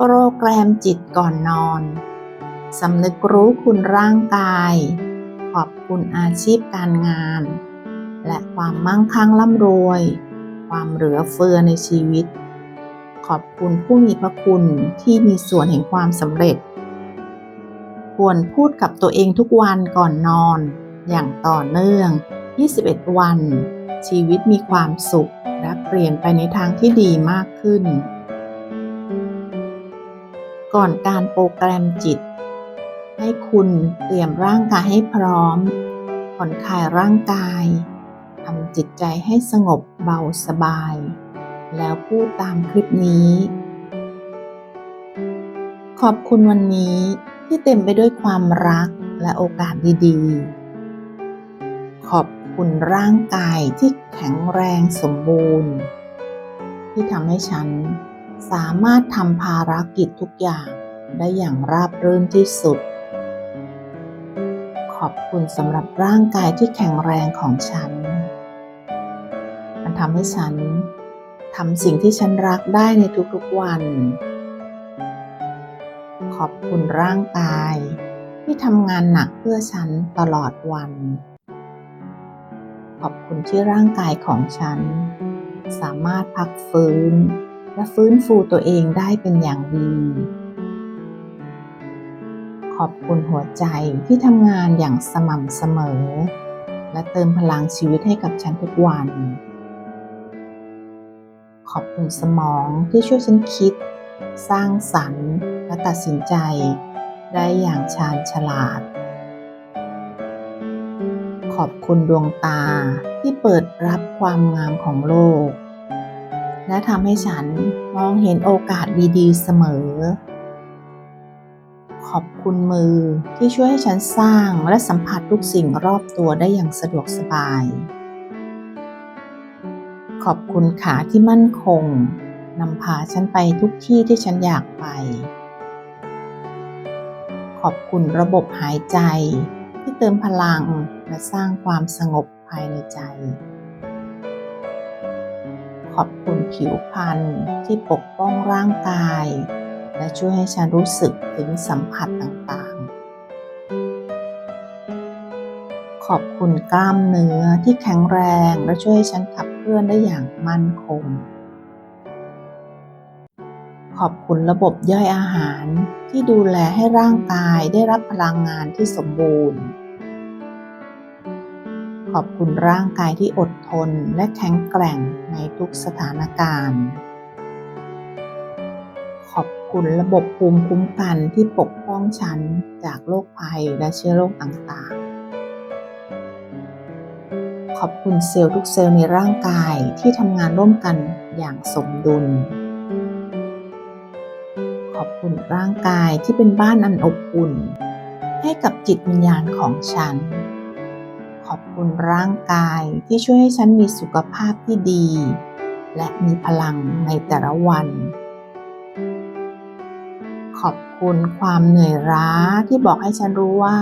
โปรแกรมจิตก่อนนอน สำนึกรู้คุณร่างกาย ขอบคุณอาชีพการงาน และความมั่งคั่งร่ำรวย ความเหลือเฟือในชีวิต ขอบคุณผู้มีพระคุณที่มีส่วนแห่งความสำเร็จ ควรพูดกับตัวเองทุกวันก่อนนอน อย่างต่อเนื่อง 21 วัน ชีวิตมีความสุขและเปลี่ยนไปในทางที่ดีมากขึ้น ก่อนการโปรแกรมจิต ให้คุณเตรียมร่างกายให้พร้อม ผ่อนคลายร่างกายทำจิตใจให้สงบเบาสบาย แล้วพูดตามคลิปนี้ ขอบคุณวันนี้ที่เต็มไปด้วยความรักและโอกาสดีๆ ขอบคุณร่างกายที่แข็งแรงสมบูรณ์ ที่ทำให้ฉัน สามารถทำภารกิจทุกอย่างได้อย่างราบรื่นที่สุด ขอบคุณสำหรับร่างกายที่แข็งแรงของฉัน มันทำให้ฉันทำสิ่งที่ฉันรักได้ในทุกๆวัน ขอบคุณร่างกายที่ทำงานหนักเพื่อฉันตลอดวัน ขอบคุณที่ร่างกายของฉัน สามารถพักฟื้น และฟื้นฟูตัวเองได้เป็นอย่างดี ขอบคุณหัวใจที่ทำงานอย่างสม่ำเสมอ และเติมพลังชีวิตให้กับฉันทุกวัน ขอบคุณสมองที่ช่วยฉันคิด สร้างสรรค์ และตัดสินใจ ได้อย่างชาญฉลาด ขอบคุณดวงตาที่เปิดรับความงามของโลก และทำให้ฉันมองเห็นโอกาสดีๆเสมอ ขอบคุณมือที่ช่วยให้ฉันสร้างและสัมผัสทุกสิ่งรอบตัวได้อย่างสะดวกสบาย ขอบคุณขาที่มั่นคงนำพาฉันไปทุกที่ที่ฉันอยากไป ขอบคุณระบบหายใจที่เติมพลังและสร้างความสงบภายในใจ ขอบคุณผิวพรรณที่ปกป้องร่างกาย และช่วยให้ฉันรู้สึกถึงสัมผัสต่างๆ ขอบคุณกล้ามเนื้อที่แข็งแรงและช่วยให้ฉันขับเคลื่อนได้อย่างมั่นคง ขอบคุณระบบย่อยอาหารที่ดูแลให้ร่างกายได้รับพลังงานที่สมบูรณ์ ขอบคุณร่างกายที่อดทนและแข็งแกร่งในทุกสถานการณ์ ขอบคุณระบบภูมิคุ้มกันที่ปกป้องฉันจากโรคภัยและเชื้อโรคต่างๆ ขอบคุณเซลล์ทุกเซลล์ในร่างกายที่ทำงานร่วมกันอย่างสมดุล ขอบคุณร่างกายที่เป็นบ้านอันอบอุ่น ให้กับจิตวิญญาณของฉัน ขอบคุณร่างกายที่ช่วยให้ฉันมีสุขภาพที่ดี และมีพลังในแต่ละวัน ขอบคุณความเหนื่อยล้าที่บอกให้ฉันรู้ว่า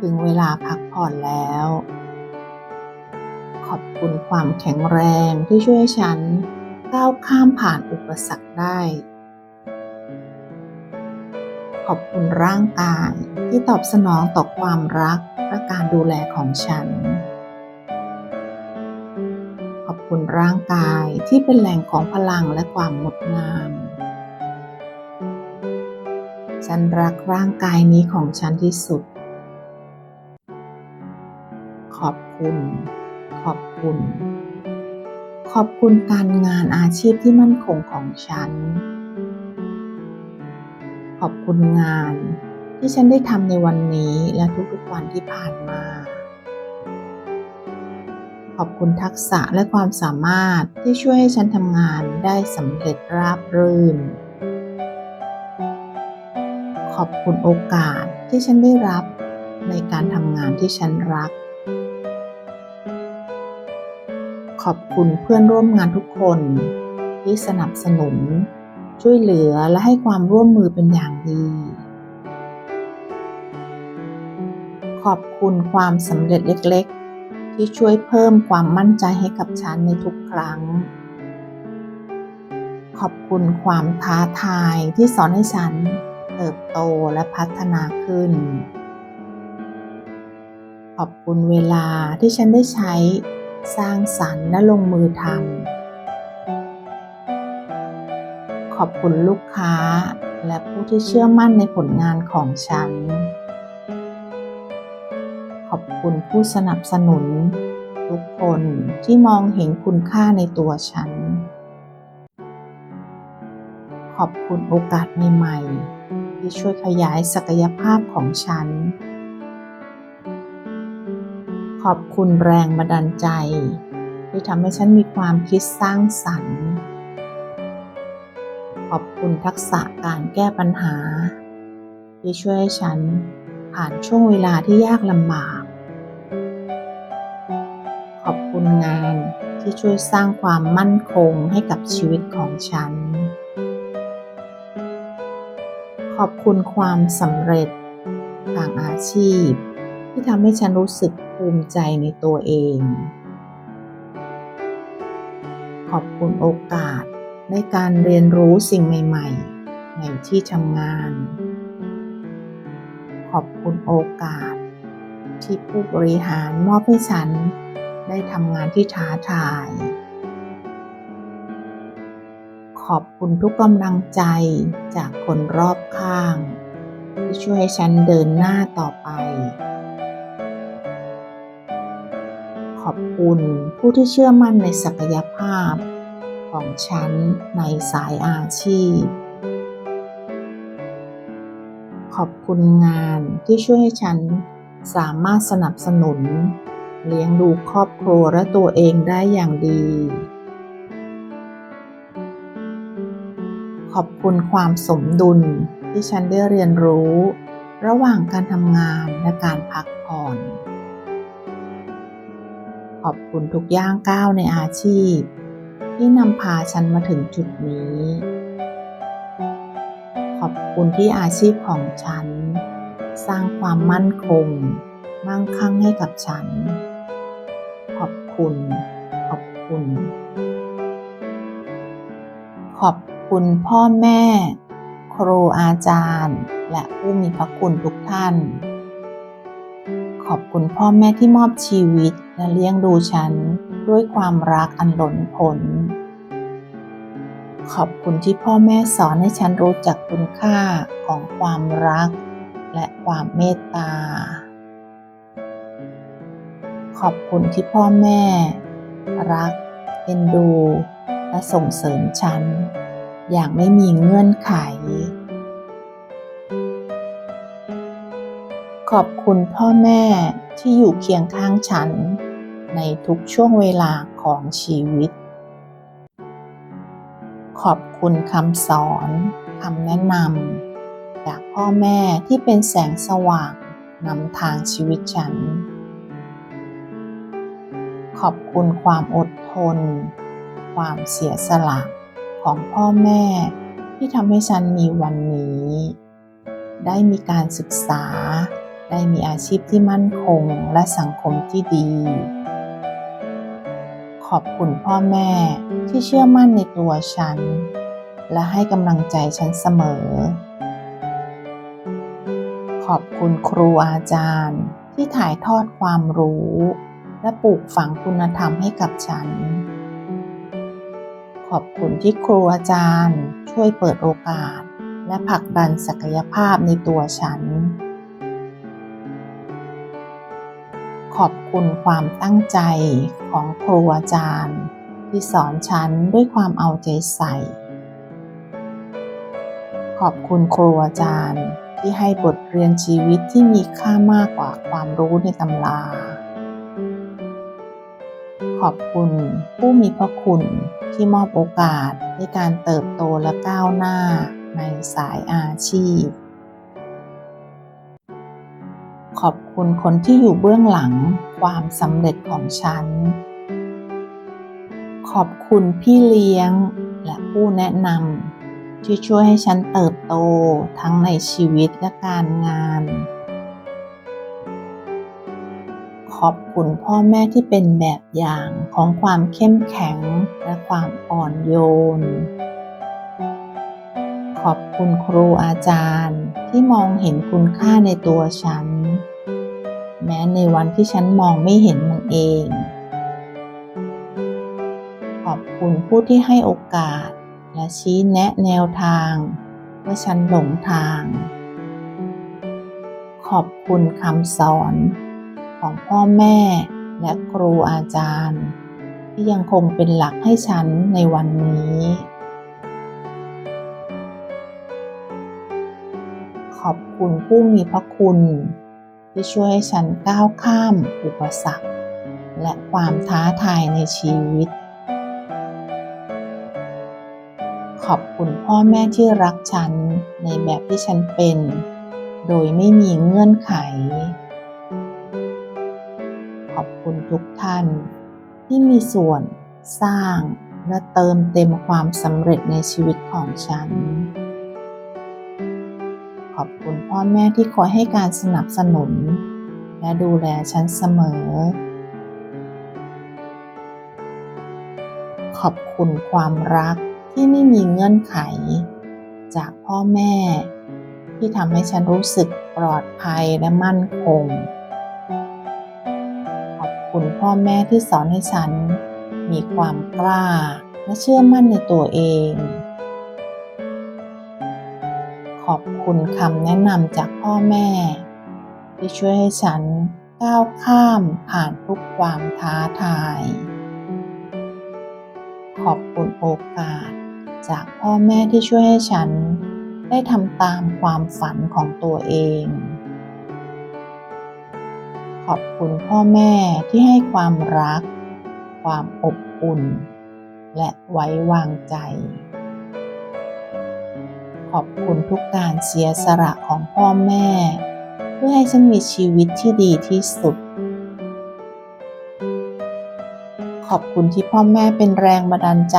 ถึงเวลาพักผ่อนแล้ว ขอบคุณความแข็งแรงที่ช่วยให้ฉันก้าวข้ามผ่านอุปสรรคได้ ขอบคุณร่างกายที่ตอบสนองต่อความรักและการดูแลของฉัน ขอบคุณร่างกายที่เป็นแหล่งของพลังและความงดงาม ฉันรักร่างกายนี้ของฉันที่สุด ขอบคุณ ขอบคุณ ขอบคุณการงานอาชีพที่มั่นคงของฉัน ขอบคุณงาน ที่ฉันได้ทำในวันนี้และทุกๆวันที่ผ่านมา ขอบคุณทักษะและความสามารถที่ช่วยให้ฉันทำงานได้สำเร็จราบรื่น ขอบคุณโอกาสที่ฉันได้รับในการทำงานที่ฉันรัก ขอบคุณเพื่อนร่วมงานทุกคนที่สนับสนุน ช่วยเหลือและให้ความร่วมมือเป็นอย่างดี ขอบคุณความสำเร็จเล็กๆ ที่ช่วยเพิ่มความมั่นใจให้กับฉันในทุกครั้ง ขอบคุณความท้าทายที่สอนให้ฉันเติบโตและพัฒนาขึ้น ขอบคุณเวลาที่ฉันได้ใช้สร้างสรรค์และลงมือทำ ขอบคุณลูกค้า และผู้ที่เชื่อมั่นในผลงานของฉัน ขอบคุณผู้สนับสนุน ทุกคนที่มองเห็นคุณค่าในตัวฉัน ขอบคุณโอกาสใหม่ๆที่ช่วยขยายศักยภาพของฉัน ขอบคุณแรงบันดาลใจ ที่ทำให้ฉันมีความคิดสร้างสรรค์ ขอบคุณทักษะการแก้ปัญหา ที่ช่วยให้ฉันผ่านช่วงเวลาที่ยากลำบาก ขอบคุณงานที่ช่วยสร้างความมั่นคงให้กับชีวิตของฉัน ขอบคุณความสำเร็จทางอาชีพ ที่ทำให้ฉันรู้สึกภูมิใจในตัวเอง ขอบคุณโอกาส ในการเรียนรู้สิ่งใหม่ ๆ ในที่ทำงาน ขอบคุณโอกาส ที่ผู้บริหารมอบให้ฉัน ได้ทำงานที่ท้าทาย ขอบคุณทุกกำลังใจจากคนรอบข้าง ที่ช่วยให้ฉันเดินหน้าต่อไปขอบคุณผู้ที่เชื่อมั่นในศักยภาพ ของฉันในสายอาชีพ ขอบคุณงานที่ช่วยให้ฉันสามารถสนับสนุน เลี้ยงดูครอบครัวและตัวเองได้อย่างดี ขอบคุณความสมดุลที่ฉันได้เรียนรู้ ระหว่างการทำงานและการพักผ่อนขอบคุณทุกย่างก้าวในอาชีพ ที่นำพาฉันมาถึงจุดนี้ ขอบคุณที่อาชีพของฉัน สร้างความมั่นคง มั่งคั่งให้กับฉัน ขอบคุณ ขอบคุณ ขอบคุณพ่อแม่ ครูอาจารย์ และผู้มีพระคุณทุกท่าน ขอบคุณพ่อแม่ที่มอบชีวิตและเลี้ยงดูฉัน ด้วยความรักอันล้นพ้น ขอบคุณที่พ่อแม่สอนให้ฉันรู้จักคุณค่าของความรัก และความเมตตา ขอบคุณที่พ่อแม่ รักเอ็นดู และส่งเสริมฉัน อย่างไม่มีเงื่อนไขขอบคุณพ่อแม่ที่อยู่เคียงข้างฉัน ในทุกช่วงเวลาของชีวิต ขอบคุณคำสอนคำแนะนำจากพ่อแม่ที่เป็นแสงสว่างนำทางชีวิตฉัน ขอบคุณความอดทน ความเสียสละของพ่อแม่ที่ทำให้ฉันมีวันนี้ ได้มีการศึกษา ได้มีอาชีพที่มั่นคงและสังคมที่ดี ขอบคุณพ่อแม่ที่เชื่อมั่นในตัวฉัน และให้กำลังใจฉันเสมอ ขอบคุณครูอาจารย์ที่ถ่ายทอดความรู้ และปลูกฝังคุณธรรมให้กับฉัน ขอบคุณที่ครูอาจารย์ช่วยเปิดโอกาส และผลักดันศักยภาพในตัวฉัน ขอบคุณความตั้งใจของครูอาจารย์ ที่สอนฉันด้วยความเอาใจใส่ ขอบคุณครูอาจารย์ที่ให้บทเรียนชีวิตที่มีค่ามากกว่าความรู้ในตำรา ขอบคุณผู้มีพระคุณที่มอบโอกาสในการเติบโตและก้าวหน้าในสายอาชีพ ขอบคุณคนที่อยู่เบื้องหลังความสำเร็จของฉัน ขอบคุณพี่เลี้ยงและผู้แนะนำที่ช่วยให้ฉันเติบโตทั้งในชีวิตและการงาน ขอบคุณพ่อแม่ที่เป็นแบบอย่างของความเข้มแข็งและความอ่อนโยนขอบคุณครูอาจารย์ที่มองเห็นคุณค่าในตัวฉัน แม้ในวันที่ฉันมองไม่เห็นมันเอง ขอบคุณผู้ที่ให้โอกาส และชี้แนะแนวทางเมื่อฉันหลงทาง ขอบคุณคำสอนของพ่อแม่และครูอาจารย์ ที่ยังคงเป็นหลักให้ฉันในวันนี้ ขอบคุณผู้มีพระคุณ ที่ช่วยให้ฉันก้าวข้ามอุปสรรค และความท้าทายในชีวิต ขอบคุณพ่อแม่ที่รักฉันในแบบที่ฉันเป็น โดยไม่มีเงื่อนไข ขอบคุณทุกท่าน ที่มีส่วนสร้างและเติมเต็มความสำเร็จในชีวิตของฉัน พ่อแม่ที่คอยให้การสนับสนุน และดูแลฉันเสมอ ขอบคุณความรักที่ไม่มีเงื่อนไข จากพ่อแม่ ที่ทำให้ฉันรู้สึกปลอดภัยและมั่นคง ขอบคุณพ่อแม่ที่สอนให้ฉัน มีความกล้าและเชื่อมั่นในตัวเอง ขอบคุณคำแนะนำจากพ่อแม่ ที่ช่วยให้ฉันก้าวข้ามผ่านทุกความท้าทาย ขอบคุณโอกาส จากพ่อแม่ที่ช่วยให้ฉันได้ทำตามความฝันของตัวเอง ขอบคุณพ่อแม่ที่ให้ความรัก ความอบอุ่น และไว้วางใจ ขอบคุณทุกการเสียสละของพ่อแม่ เพื่อให้ฉันมีชีวิตที่ดีที่สุด ขอบคุณที่พ่อแม่เป็นแรงบันดาลใจ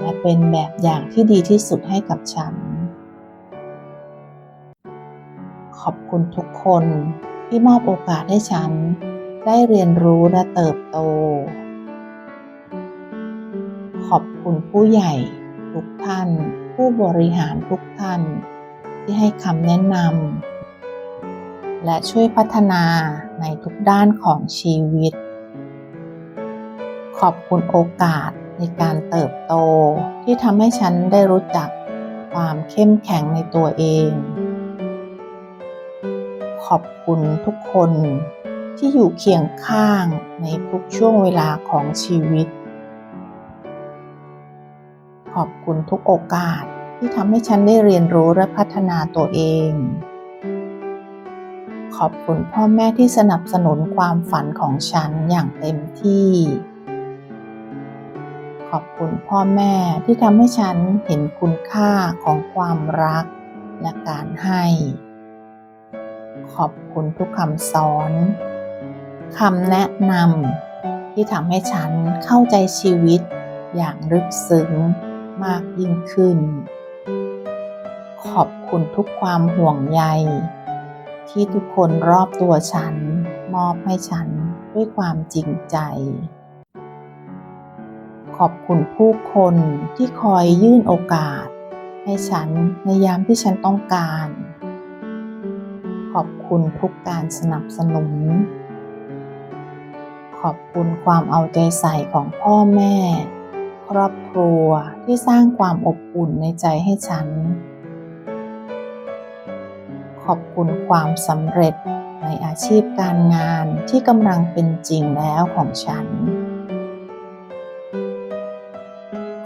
และเป็นแบบอย่างที่ดีที่สุดให้กับฉัน ขอบคุณทุกคนที่มอบโอกาสให้ฉัน ได้เรียนรู้และเติบโต ขอบคุณผู้ใหญ่ทุกท่าน ผู้บริหารทุกท่าน ที่ให้คำแนะนำและช่วยพัฒนาในทุกด้านของชีวิต ขอบคุณโอกาสในการเติบโตที่ทำให้ฉันได้รู้จักความเข้มแข็งในตัวเอง ขอบคุณทุกคนที่อยู่เคียงข้างในทุกช่วงเวลาของชีวิต ขอบคุณทุกโอกาสที่ทำให้ฉันได้เรียนรู้และพัฒนาตัวเอง ขอบคุณพ่อแม่ที่สนับสนุนความฝันของฉันอย่างเต็มที่ ขอบคุณพ่อแม่ที่ทำให้ฉันเห็นคุณค่าของความรักและการให้ ขอบคุณทุกคำสอนคำแนะนำที่ทำให้ฉันเข้าใจชีวิตอย่างลึกซึ้ง มากยิ่งขึ้น ขอบคุณทุกความห่วงใย ที่ทุกคนรอบตัวฉัน มอบให้ฉันด้วยความจริงใจ ขอบคุณผู้คนที่คอยยื่นโอกาส ให้ฉันในยามที่ฉันต้องการ ขอบคุณทุกการสนับสนุน ขอบคุณความเอาใจใส่ของพ่อแม่ ครอบครัวที่สร้างความอบอุ่นในใจให้ฉัน ขอบคุณความสำเร็จในอาชีพการงานที่กำลังเป็นจริงแล้วของฉัน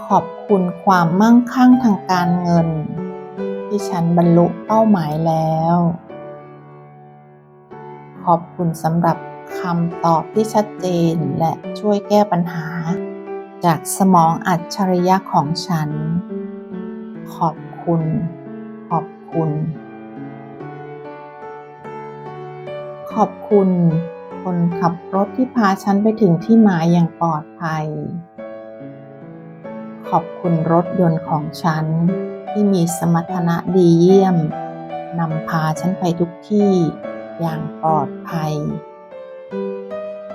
ขอบคุณความมั่งคั่งทางการเงิน ที่ฉันบรรลุเป้าหมายแล้ว ขอบคุณสำหรับคำตอบที่ชัดเจนและช่วยแก้ปัญหา จากสมองอัจฉริยะของฉัน ขอบคุณ ขอบคุณ ขอบคุณ คนขับรถที่พาฉันไปถึงที่หมายอย่างปลอดภัย ขอบคุณรถยนต์ของฉัน ที่มีสมรรถนะดีเยี่ยมนำพาฉันไปทุกที่อย่างปลอดภัย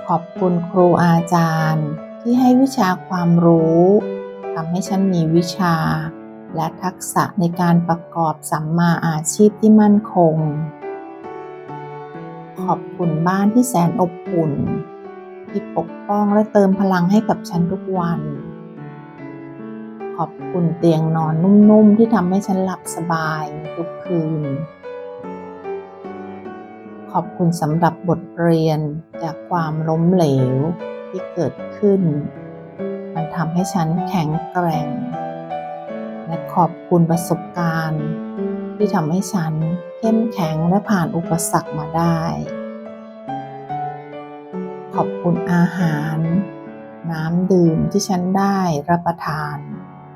ขอบคุณครูอาจารย์ ที่ให้วิชาความรู้ทำให้ฉันมีวิชา และทักษะในการประกอบสัมมาอาชีพที่มั่นคง ขอบคุณบ้านที่แสนอบอุ่น ที่ปกป้องและเติมพลังให้กับฉันทุกวัน ขอบคุณเตียงนอนนุ่มๆ ที่ทำให้ฉันหลับสบายทุกคืนขอบคุณสำหรับบทเรียนจากความล้มเหลว ที่เกิดขึ้น มันทำให้ฉันแข็งแกร่ง และขอบคุณประสบการณ์ ที่ทำให้ฉันเข้มแข็งและผ่านอุปสรรคมาได้ ขอบคุณอาหาร น้ำดื่มที่ฉันได้รับประทาน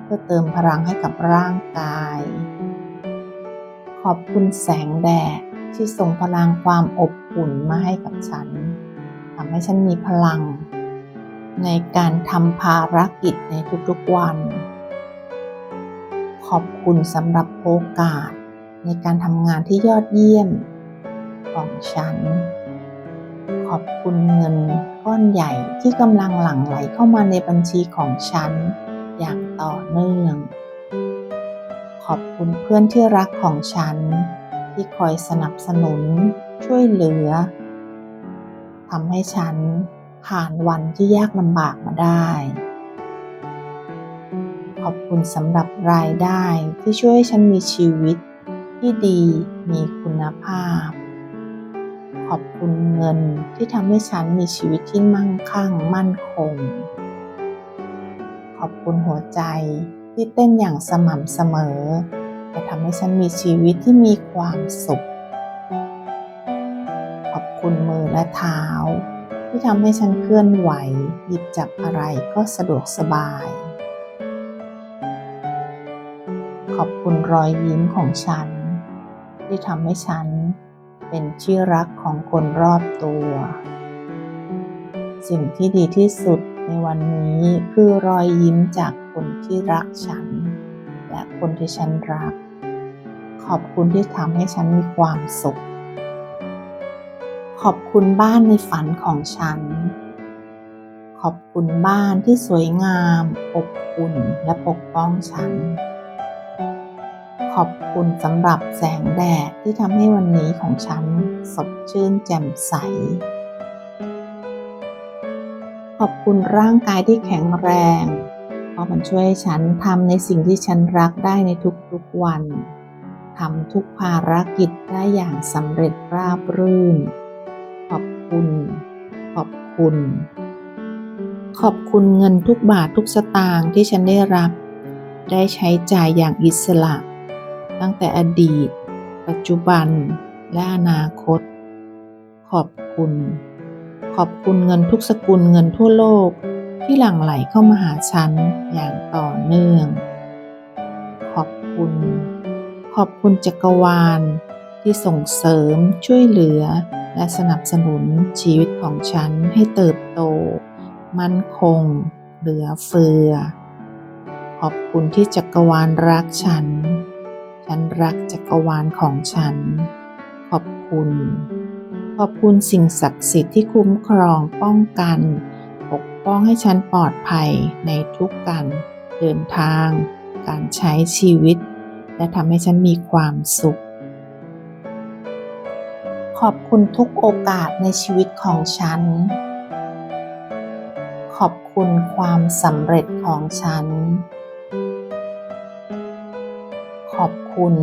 เพื่อเติมพลังให้กับร่างกาย ขอบคุณแสงแดดที่ส่งพลังความอบอุ่นมาให้กับฉันทำให้ฉันมีพลัง ในการทำภารกิจในทุกๆวัน ขอบคุณสำหรับโอกาสในการทำงานที่ยอดเยี่ยมของฉัน ขอบคุณเงินก้อนใหญ่ที่กำลังหลั่งไหลเข้ามาในบัญชีของฉันอย่างต่อเนื่อง ขอบคุณเพื่อนที่รักของฉัน ที่คอยสนับสนุนช่วยเหลือทำให้ฉัน ผ่านวันที่ยากลำบากมาได้ ขอบคุณสำหรับรายได้ที่ช่วยให้ฉันมีชีวิตที่ดีมีคุณภาพ ขอบคุณเงินที่ทำให้ฉันมีชีวิตที่มั่งคั่งมั่นคง ขอบคุณหัวใจที่เต้นอย่างสม่ำเสมอและทำให้ฉันมีชีวิตที่มีความสุข ขอบคุณมือและเท้า ที่ทำให้ฉันเคลื่อนไหว หยิบจับอะไรก็สะดวกสบาย ขอบคุณรอยยิ้มของฉัน ที่ทำให้ฉันเป็นที่รักของคนรอบตัว สิ่งที่ดีที่สุดในวันนี้คือรอยยิ้มจากคนที่รักฉัน และคนที่ฉันรัก ขอบคุณที่ทำให้ฉันมีความสุข ขอบคุณบ้านในฝันของฉัน ขอบคุณบ้านที่สวยงามอบอุ่นและปกป้องฉัน ขอบคุณสำหรับแสงแดดที่ทำให้วันนี้ของฉันสดชื่นแจ่มใส ขอบคุณร่างกายที่แข็งแรง เพราะมันช่วยให้ฉันทำในสิ่งที่ฉันรักได้ในทุกๆวันทำทุกภารกิจได้อย่างสำเร็จราบรื่น ขอบคุณ ขอบคุณ ขอบคุณเงินทุกบาททุกสตางค์ที่ฉันได้รับ ได้ใช้จ่ายอย่างอิสระ ตั้งแต่อดีต ปัจจุบัน และอนาคต ขอบคุณ ขอบคุณเงินทุกสกุลเงินทั่วโลกที่หลั่งไหลเข้ามาหาฉันอย่างต่อเนื่อง ขอบคุณ ขอบคุณจักรวาลที่ส่งเสริมช่วยเหลือ และสนับสนุนชีวิตของฉันให้เติบโต มั่นคง เหลือเฟือ ขอบคุณที่จักรวาลรักฉัน ฉันรักจักรวาลของฉัน ขอบคุณ ขอบคุณสิ่งศักดิ์สิทธิ์ที่คุ้มครองป้องกัน ปกป้องให้ฉันปลอดภัยในทุกการเดินทาง การใช้ชีวิต และทำให้ฉันมีความสุข ขอบคุณทุกโอกาสในชีวิตของฉัน ขอบคุณความสำเร็จของฉัน ขอบคุณ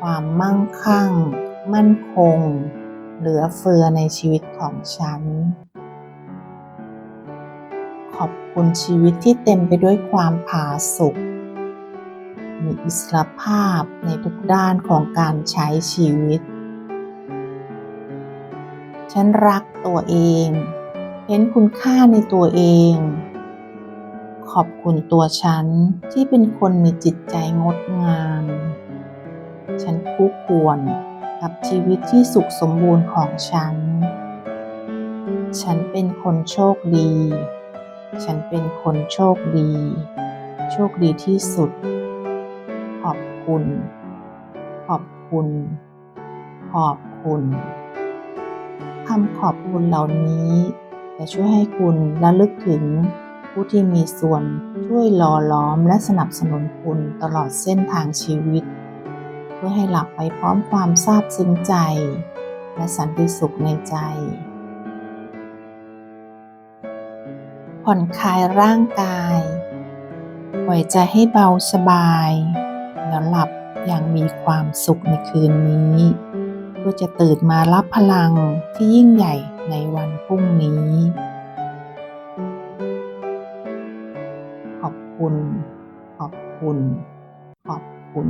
ความมั่งคั่ง มั่นคง เหลือเฟือในชีวิตของฉัน ขอบคุณชีวิตที่เต็มไปด้วยความผาสุกมีอิสรภาพในทุกด้านของการใช้ชีวิต ฉันรักตัวเอง เห็นคุณค่าในตัวเอง ขอบคุณตัวฉันที่เป็นคนมีจิตใจงดงาม ฉันคู่ควรกับชีวิตที่สุขสมบูรณ์ของฉัน ฉันเป็นคนโชคดี ฉันเป็นคนโชคดี โชคดีที่สุด ขอบคุณ ขอบคุณ ขอบคุณ คำขอบคุณเหล่านี้จะช่วยให้คุณระลึกถึงผู้ที่มีส่วนช่วยหล่อหลอมและสนับสนุนคุณตลอดเส้นทางชีวิต เพื่อให้หลับไปพร้อมความซาบซึ้งใจ และสันติสุขในใจ ผ่อนคลายร่างกายปล่อยใจให้เบาสบาย แล้วหลับอย่างมีความสุขในคืนนี้ พื่อจะตื่นมารับพลังที่ยิ่งใหญ่ในวันพรุ่งนี้ ขอบคุณ ขอบคุณ ขอบคุณ